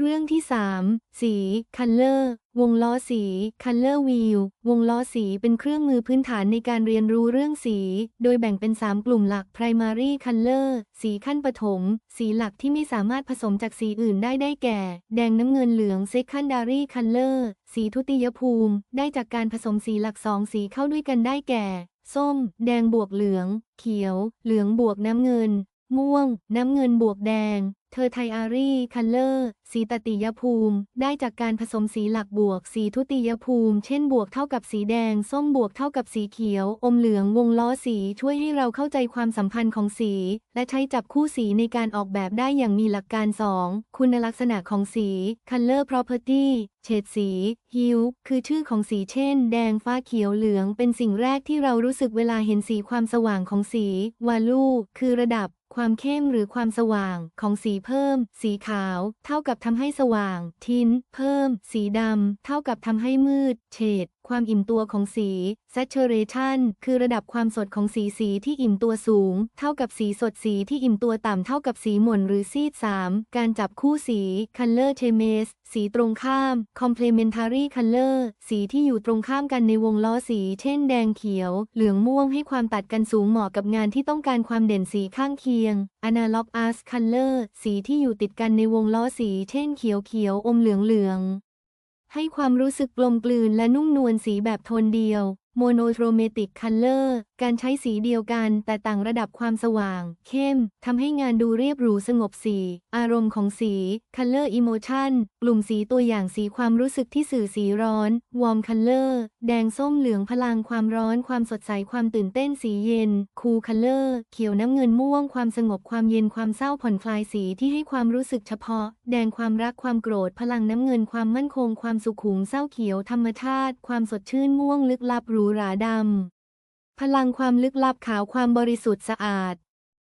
เรื่องที่ 3 สี Color วงล้อสี Color Wheel วงล้อสีเป็นเครื่องมือพื้นฐานในการเรียนรู้เรื่องสี โดยแบ่งเป็น 3 กลุ่มหลัก Primary Color สีขั้นปฐม สีหลักที่ไม่สามารถผสมจากสีอื่นได้ได้แก่ แดงน้ำเงินเหลือง Secondary Color สีทุติยภูมิ ได้จากการผสมสีหลักสองสีเข้าด้วยกันได้แก่ ส้ม แดงบวกเหลือง เขียว เหลืองบวกน้ำเงิน ม่วง น้ำเงินบวกแดง เทอไทอารีคัลเลอร์ สีตติยภูมิ ได้จากการผสมสีหลักบวก สีทุติยภูมิ เช่นบวกเท่ากับสีแดง ส้มบวกเท่ากับสีเขียว อมเหลือง วงล้อสี ช่วยให้เราเข้าใจความสัมพันธ์ของสี และใช้จับคู่สีในการออกแบบได้อย่างมีหลักการ 2 คุณลักษณะของสี Color Property เฉดสี Hue คือชื่อของสีเช่น แดง ฟ้าเขียว เหลือง เป็นสิ่งแรกที่เรารู้สึกเวลาเห็นสีความสว่างของสี Value คือระดับ ความเข้มหรือความสว่างของสีเพิ่ม สีขาว เท่ากับทำให้สว่าง ทินเพิ่ม สีดำ เท่ากับทำให้มืด เฉด ความอิ่มตัวของสี saturation คือระดับความสดของสีสีที่อิ่มตัวสูง เท่ากับสีสดสีที่อิ่มตัวต่ำเท่ากับสีหม่นหรือซีด 3 การจับคู่สี color change สีตรงข้าม complementary color สีที่อยู่ตรงข้ามกันในวงล้อสี เช่นแดงเขียว เหลืองม่วงให้ความตัดกันสูงเหมาะกับงานที่ต้องการความเด่นสีข้างเคียง analog arc color สีที่อยู่ติดกันในวงล้อสี เช่นเขียวเขียวอมเหลืองเหลือง ให้ความรู้สึกกลมกลืนและนุ่มนวลสีแบบโทนเดียว monochromatic color การใช้สีเดียวกัน แต่ต่างระดับความสว่าง เข้มทำให้งานดูเรียบหรูสงบสี อารมณ์ของสี color emotion กลุ่มสีตัวอย่างสีความรู้สึกที่สื่อสีร้อน warm color แดงส้มเหลืองพลังความร้อน ความสดใสความตื่นเต้นสีเย็น cool color เขียวน้ำเงินม่วง ความสงบความเย็นความเศร้าผ่อนคลายสีที่ให้ความรู้สึกเฉพาะ แดงความรักความโกรธ พลังน้ำเงินความมั่นคง ความสุขุมเศร้าเขียวธรรมชาติ ความสดชื่นม่วงลึกลับหรูหราดำ พลังความลึกลับขาวความบริสุทธิ์สะอาด